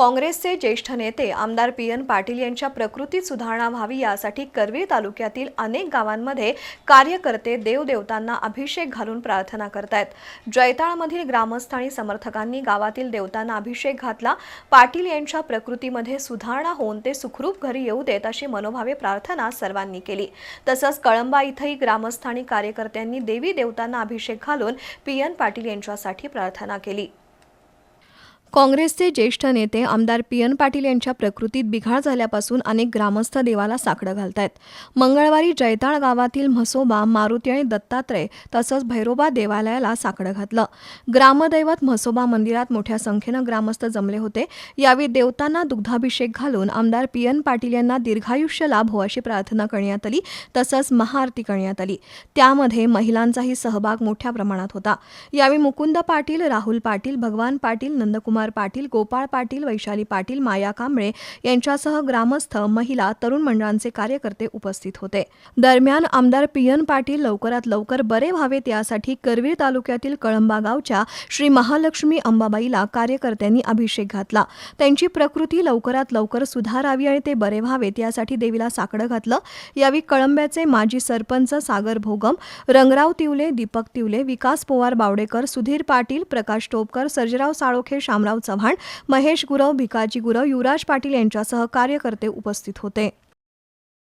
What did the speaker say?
काँग्रेसचे ज्येष्ठ नेते आमदार पी एन पाटील यांच्या प्रकृतीत सुधारणा व्हावी यासाठी करवीर तालुक्यातील अनेक गावांमध्ये कार्यकर्ते देवदेवतांना अभिषेक घालून प्रार्थना करतायत. जैताळमधील ग्रामस्थ आणि समर्थकांनी गावातील देवतांना अभिषेक घातला. पाटील यांच्या प्रकृतीमध्ये सुधारणा होऊन ते सुखरूप घरी येऊ देत अशी मनोभावे प्रार्थना सर्वांनी केली. तसंच कळंबा इथंही ग्रामस्थ आणि कार्यकर्त्यांनी देवी देवतांना अभिषेक घालून पी एन पाटील यांच्यासाठी प्रार्थना केली. काँग्रेसचे ज्येष्ठ नेते आमदार पी एन पाटील यांच्या प्रकृतीत बिघाड झाल्यापासून अनेक ग्रामस्थ देवाला साकडं घालतायत. मंगळवारी जैताळ गावातील म्हसोबा मारुती आणि दत्तात्रय तसंच भैरोबा देवालयाला साकडं घातलं. ग्रामदैवत म्हसोबा मंदिरात मोठ्या संख्येनं ग्रामस्थ जमले होते. यावेळी देवतांना दुग्धाभिषेक घालून आमदार पी एन पाटील यांना दीर्घायुष्य लाभो हो अशी प्रार्थना करण्यात आली तसंच महाआरती करण्यात आली. त्यामध्ये महिलांचाही सहभाग मोठ्या प्रमाणात होता. यावेळी मुकुंद पाटील राहुल पाटील भगवान पाटील नंदकुमार कुमार पाटील गोपाळ पाटील वैशाली पाटील माया कांबळे यांच्यासह ग्रामस्थ महिला तरुण मंडळांचे कार्यकर्ते उपस्थित होते. दरम्यान आमदार पी पाटील लवकरात लवकर बरे व्हावेत यासाठी करवीर तालुक्यातील कळंबा गावच्या श्री महालक्ष्मी अंबाबाईला कार्यकर्त्यांनी अभिषेक घातला. त्यांची प्रकृती लवकरात लवकर सुधारावी आणि ते बरे व्हावेत यासाठी देवीला साकडं घातलं. यावेळी कळंब्याचे माजी सरपंच सागर भोगम रंगराव तिवले दीपक तिवले विकास पोवार बावडेकर सुधीर पाटील प्रकाश टोपकर सर्जराव साळोखे शामराव चव्हाण महेश गुरव भिकाजी गुरव युवराज पाटील यांच्यासह कार्यकर्ते उपस्थित होते.